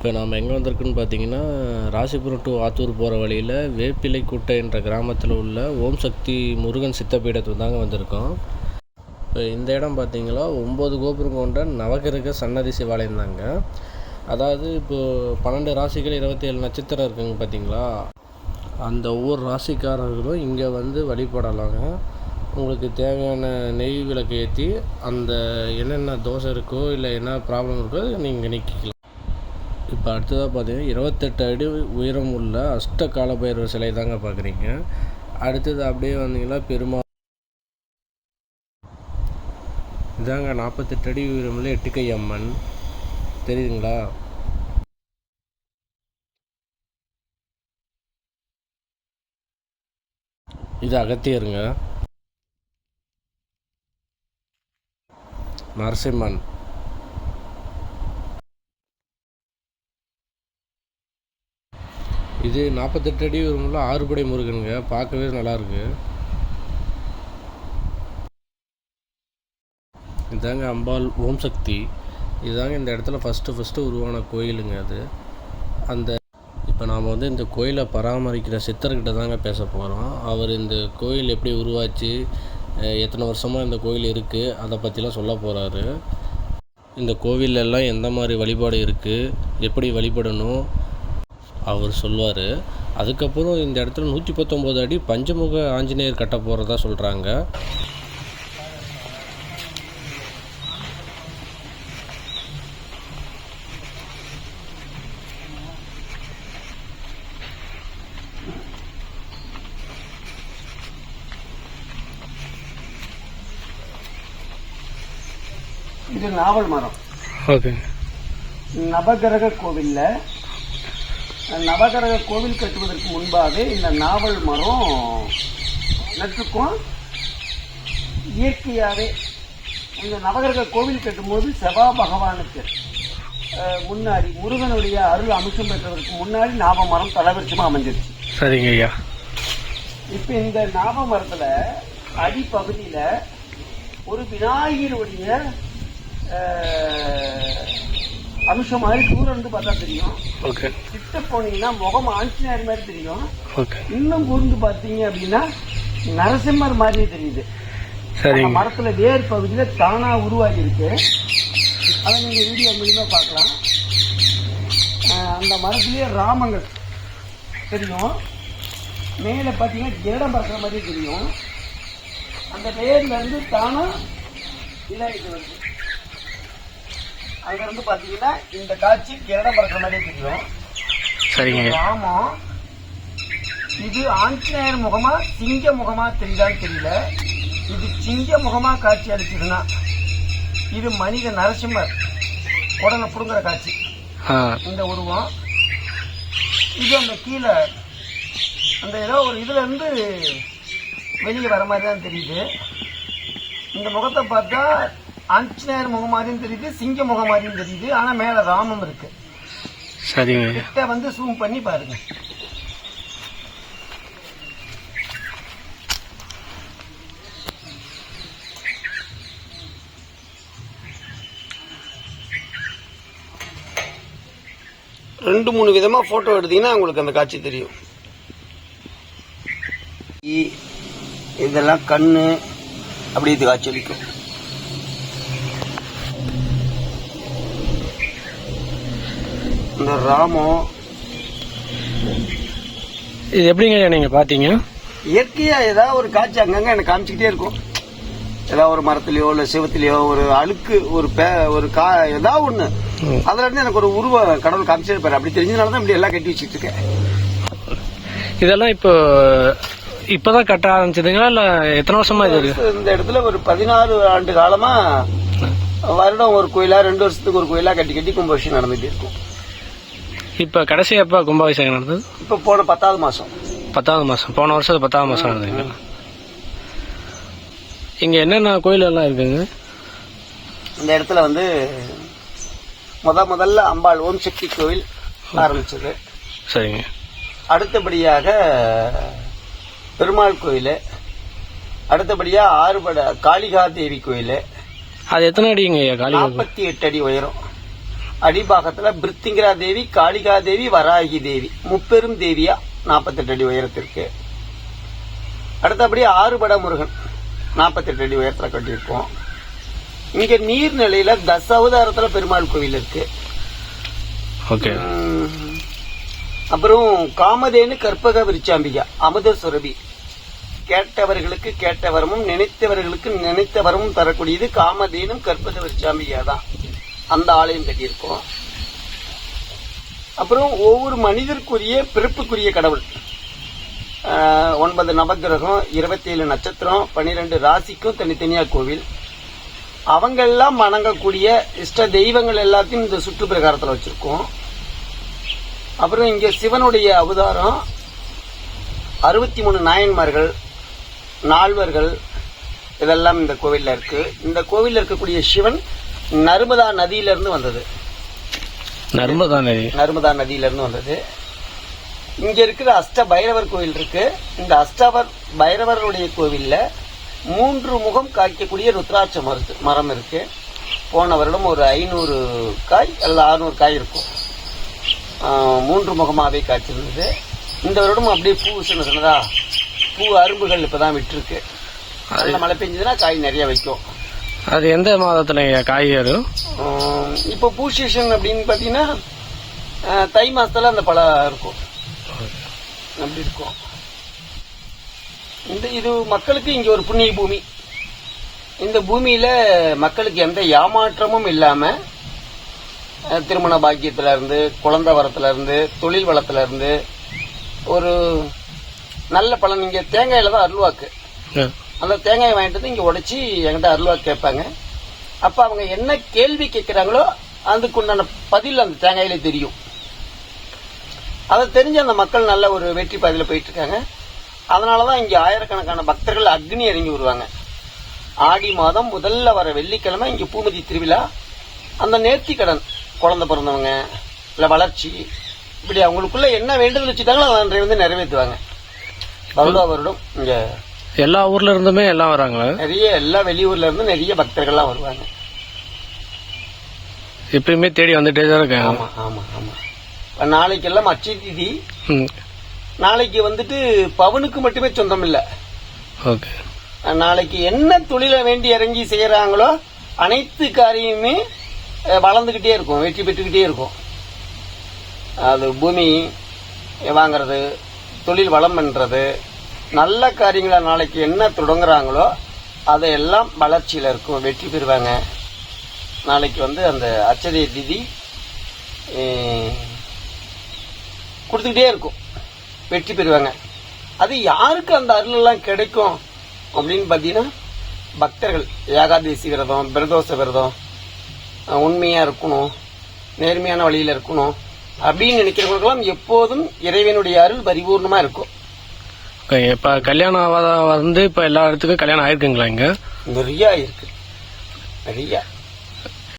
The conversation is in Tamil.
இப்போ நாம் எங்கே வந்திருக்குன்னு பார்த்தீங்கன்னா ராசிபுரம் டு ஆத்தூர் போகிற வழியில் வேப்பிலை குட்டை என்ற கிராமத்தில் உள்ள ஓம் சக்தி முருகன் சித்தப்பீடத்துக்கு தாங்க வந்திருக்கோம். இப்போ இந்த இடம் பார்த்தீங்களா ஒம்பது கோபுரம் கொண்ட நவகிரக சன்னதி சிவாலயம் தாங்க. அதாவது இப்போது பன்னெண்டு ராசிகள் இருபத்தி ஏழு நட்சத்திரம் இருக்குங்க பார்த்தீங்களா? அந்த ஒவ்வொரு ராசிக்காரர்களும் இங்கே வந்து வழிபடலாங்க. உங்களுக்கு தேவையான நெய் விளக்கு ஏற்றி அந்த என்னென்ன தோசை இருக்கோ இல்லை என்ன ப்ராப்ளம் இருக்கோ நீங்கள் நீக்கிக்கலாம். இப்போ அடுத்ததாக பார்த்தீங்கன்னா இருபத்தெட்டு அடி உயரம் உள்ள அஷ்ட காலபைரவர் சிலை தாங்க பார்க்குறீங்க அடுத்தது அப்படியே வந்தீங்கன்னா பெருமா இதாங்க நாற்பத்தெட்டு அடி உயரமுள்ள எட்டுக்கை அம்மன். தெரியுதுங்களா? இது அகத்தியருங்க. நரசிம்மன். இது நாற்பத்தெட்டு அடி வரும்ல ஆறுபடை முருகனுங்க. பார்க்கவே நல்லாயிருக்கு இதாங்க அம்பாள் ஓம் சக்தி. இதுதாங்க இந்த இடத்துல ஃபஸ்ட்டு ஃபஸ்ட்டு உருவான கோயிலுங்க அது. அந்த இப்போ நாம் வந்து இந்த கோயிலை பராமரிக்கிற சித்தர்கிட்ட தாங்க பேச போகிறோம் அவர் இந்த கோயில் எப்படி உருவாச்சு எத்தனை வருஷமாக இந்த கோயில் இருக்குது அதை பற்றிலாம் சொல்ல போகிறாரு இந்த கோவிலெல்லாம் எந்த மாதிரி வழிபாடு இருக்குது எப்படி வழிபடணும் அவர் சொல்லுவார். அதுக்கப்புறம் இந்த இடத்துல நூற்றி பத்தொம்போது அடி பஞ்சமுக ஆஞ்சநேயர் கட்ட போகிறதா சொல்கிறாங்க இது நாவல் மரம். ஓகே. நவகிரக கோவில்ல நவகிரக கோவில் கட்டுவதற்கு முன்பாக இந்த நாவல் மரம் நட்டுக்கும் இயற்கையாகவே இந்த நவகிரக கோவில் கட்டும்போது செவ்வா பகவானுக்கு முன்னாடி முருகனுடைய அருள் அம்சம் பெற்றதற்கு முன்னாடி நாவ மரம் தலைவரிச்சமா அமைஞ்சிருச்சு. சரிங்க ஐயா. இப்ப இந்த நாவ மரத்துல அடிப்பகுதியில ஒரு விநாயகருடைய அம்சம் மாதிரி தூரம் இருந்து பார்த்தா தெரியும். ஓகே. கிட்ட போனீங்கன்னா முகம் ஆஞ்சநேயர் மாதிரி தெரியும். இன்னும் கூர்ந்து பார்த்தீங்க அப்படின்னா நரசிம்மர் மாதிரியே தெரியுது. மரத்துல வேர் பகுதியில தானா உருவாகி இருக்கு அதை நீங்க வீடியோ மூலியமா பார்க்கலாம். அந்த மரத்திலேயே ராமங்கள் தெரியும். மேல பாத்தீங்கன்னா ஜெடம் பறக்கிற மாதிரி தெரியும். அந்த வேர்ல இருந்து தானா இதாயிட்டு வருது. அங்க இருந்து பாத்தீங்கன்னா இந்த காட்சி கிரடம் பறக்கிற மாதிரி தெரியும். சரிங்க. ராமம் இது ஆஞ்சநேயர் முகமா சிங்க முகமா தெரியுதான்னு தெரியல. இது சிங்க முகமா காட்சி அளிச்சதுன்னா இது மனித நரசிம்மர் உடனே புடுங்குற காட்சி. இந்த உருவம். இது அந்த கீழே அந்த ஏதோ ஒரு இதுல இருந்து வெளியே வர மாதிரி தான் தெரியுது. இந்த முகத்தை பார்த்தா ஆஞ்சநேயர் முகம் மாதிரியும் தெரியுது சிங்க முகம் மாதிரியும் தெரியுது ஆனா மேல ராமம் இருக்கு. சரிங்க. கிட்ட வந்து ஜூம் பண்ணி பாருங்க. ரெண்டு மூணு விதமா போட்டோ எடுத்தீங்கன்னா உங்களுக்கு அந்த காட்சி தெரியும். இ- இதெல்லாம் கண்ணு அப்படி இது காட்சி இந்த ராமம் இது எப்படிங்க நீங்கள் பார்த்தீங்க இயற்கையா ஏதாவது ஒரு காட்சி அங்கங்க எனக்கு காமிச்சுக்கிட்டே இருக்கும். ஏதாவது ஒரு மரத்துலயோ இல்ல சிவத்திலயோ ஒரு அழுக்கு ஒரு பே ஒரு கா ஏதாவது ஒண்ணு. அதுல இருந்து எனக்கு ஒரு உருவ கடவுள் காமிச்சே இருப்பாரு அப்படி தெரிஞ்சதுனால தான் இப்படி எல்லாம் கட்டி வச்சுட்டு இருக்கேன். இதெல்லாம் இப்போ இப்போதான் கட்ட ஆரம்பிச்சதுங்களா இல்லை எத்தனை வருஷமா இது இருக்கு? இந்த இடத்துல ஒரு பதினாறு ஆண்டு காலமா வருடம் ஒரு கோயிலா ரெண்டு வருஷத்துக்கு ஒரு கோயிலா கட்டி கட்டி கும்பாபிஷேகம் நடந்துட்டு இருக்கும். இப்போ கடைசி எப்போ கும்பாபிஷேகம் நடந்தது? இப்ப போன பத்தாவது மாசம். பத்தாவது மாதம் போன வருஷம் பத்தாவது மாதம் நடந்ததுங்க இங்கே என்னென்ன கோயில் எல்லாம் இருக்குங்க? இந்த இடத்துல வந்து முத முதல்ல அம்பாள் ஓம் சக்தி கோவில் ஆரம்பிச்சது. சரிங்க. அடுத்தபடியாக பெருமாள் கோயில். அடுத்தபடியா ஆறுபட காளிகா தேவி கோயில். அது எத்தனை அடிங்க காளி நாற்பத்தி எட்டு அடி உயரம். அடிபாகத்துல பிருத்திங்கரா தேவி காளிகா தேவி வராகி தேவி. முப்பெரும் தேவியா நாற்பத்தெட்டு அடி உயரத்திற்கு. அடுத்தபடி ஆறுபட முருகன் நாற்பத்தெட்டு அடி உயரத்துல கட்டியிருக்கோம். இங்க நீர்நிலையில தசாவதாரத்துல பெருமாள் கோவில் இருக்கு. அப்புறம் காமதேனு கற்பக விருச்சாம்பிகா அமுத சுரபி. கேட்டவர்களுக்கு கேட்ட வரமும் நினைத்தவர்களுக்கு நினைத்த வரமும் தரக்கூடியது காமதேனும் கற்பக விருச்சாம்பிகா தான். அந்த ஆலயம் கட்டியிருக்கோம். அப்புறம் ஒவ்வொரு மனிதருக்குரிய பிறப்புக்குரிய கடவுள். ஒன்பது நவக்கிரகம் இருபத்தேழு நட்சத்திரம் பன்னிரெண்டு ராசிக்கும் தனித்தனியாக கோவில். அவங்க எல்லாம் வணங்கக்கூடிய இஷ்ட தெய்வங்கள் எல்லாத்தையும் இந்த சுற்று பிரகாரத்தில் வச்சுருக்கோம். அப்புறம் இங்கே சிவனுடைய அவதாரம். அறுபத்தி மூணு நாயன்மார்கள் நால்வர்கள் இதெல்லாம் இந்த கோவிலில் இருக்குது இந்த கோவிலில் இருக்கக்கூடிய சிவன் நர்மதா நதியிலிருந்து வந்தது. நர்மதா நதி. நர்மதா நதியிலிருந்து வந்தது. இங்க இருக்கிற அஷ்ட பைரவர் கோவில் இருக்கு. இந்த அஷ்டவர் பைரவருடைய கோவில்ல மூன்று முகம் காய்க்கக்கூடிய ருத்ராட்ச மருத்து மரம் இருக்கு. போன வருடம் ஒரு ஐநூறு காய் அல்லது அறுநூறு காய் இருக்கும். மூன்று முகமாவே காய்ச்சிருந்தது. இந்த வருடம் அப்படியே பூ சின்ன சின்னதா பூ அரும்புகள் இப்பதான் விட்டுருக்கு. நல்ல மழை பெஞ்சதுன்னா காய் நிறைய வைக்கும். அது எந்த மாதத்துல காய் வரும் இப்போ பூ சீசன் அப்படின்னு பாத்தீங்கன்னா ஆஹ், தை மாசத்துல அந்த பழம் இருக்கும். அப்படி இருக்கும். இந்த இது மக்களுக்கு இங்க ஒரு புண்ணிய பூமி. இந்த பூமியில மக்களுக்கு எந்த ஏமாற்றமும் இல்லாம அஹ், திருமண பாக்கியத்துல இருந்து குழந்தை வரத்துல இருந்து தொழில் வளத்துல இருந்து ஒரு நல்ல பலன் இங்க தேங்காயில தான் அருள்வாக்கு. அந்த தேங்காயை வாங்கிட்டு வந்து இங்க உடைச்சி என்கிட்ட அருள்வா கேட்பாங்க. அப்ப அவங்க என்ன கேள்வி கேட்கிறாங்களோ அதுக்குண்டான பதில் அந்த தேங்காயில தெரியும். அதை தெரிஞ்சு அந்த மக்கள் நல்ல ஒரு வெற்றி பாதையில போயிட்டு இருக்காங்க அதனாலதான் இங்க ஆயிரக்கணக்கான பக்தர்கள் அக்னி இறங்கி வருவாங்க. ஆடி மாதம் முதல்ல வர வெள்ளிக்கிழமை இங்க பூமதி திருவிழா. அந்த நேர்த்தி கடன் குழந்தை பிறந்தவங்க இல்ல வளர்ச்சி இப்படி அவங்களுக்குள்ள என்ன வேண்டுதல் வச்சுட்டாங்களோ அதை வந்து நிறைவேற்றுவாங்க. வருடா வருடம் இங்கே எல்லா ஊர்ல இருந்துமே எல்லாம் வராங்களா? நிறைய எல்லா வெளியூர்ல இருந்து நிறைய பக்தர்கள்லாம் வருவாங்க. எப்பயுமே தேடி வந்துட்டே தான் இருக்காங்க. ஆமா ஆமா ஆமா. நாளைக்கெல்லாம் அச்சய திதி. ம். நாளைக்கு வந்துட்டு பவனுக்கு மட்டுமே சொந்தம் இல்ல. ஓகே. நாளைக்கு என்ன தொழிலை வேண்டி இறங்கி செய்யறாங்களோ அனைத்து காரியமுமே அஹ், வளர்ந்துகிட்டே இருக்கும் வெற்றி பெற்றுக்கிட்டே இருக்கும். அது பூமி வாங்குறது தொழில் வளம் பண்றது நல்ல காரியங்களை நாளைக்கு என்ன தொடங்குறாங்களோ அதையெல்லாம் வளர்ச்சியில் இருக்கும் வெற்றி பெறுவாங்க. நாளைக்கு வந்து அந்த அச்சதய திதி கொடுத்துக்கிட்டே இருக்கும். வெற்றி பெறுவாங்க. அது யாருக்கு அந்த அருளெல்லாம் கிடைக்கும் அப்படின்னு பார்த்தீங்கன்னா பக்தர்கள். ஏகாதேசி விரதம் பிரதோஷ விரதம் உண்மையாக இருக்கணும் நேர்மையான வழியில் இருக்கணும் அப்படின்னு நினைக்கிறவங்களுக்கெல்லாம் எப்போதும் இறைவனுடைய அருள் பரிபூர்ணமாக இருக்கும். இப்ப கல்யாணம் ஆகாத வந்து இப்ப எல்லா இடத்துக்கும் கல்யாணம் ஆயிருக்குங்களா இங்க? நிறைய இருக்கு. நிறைய.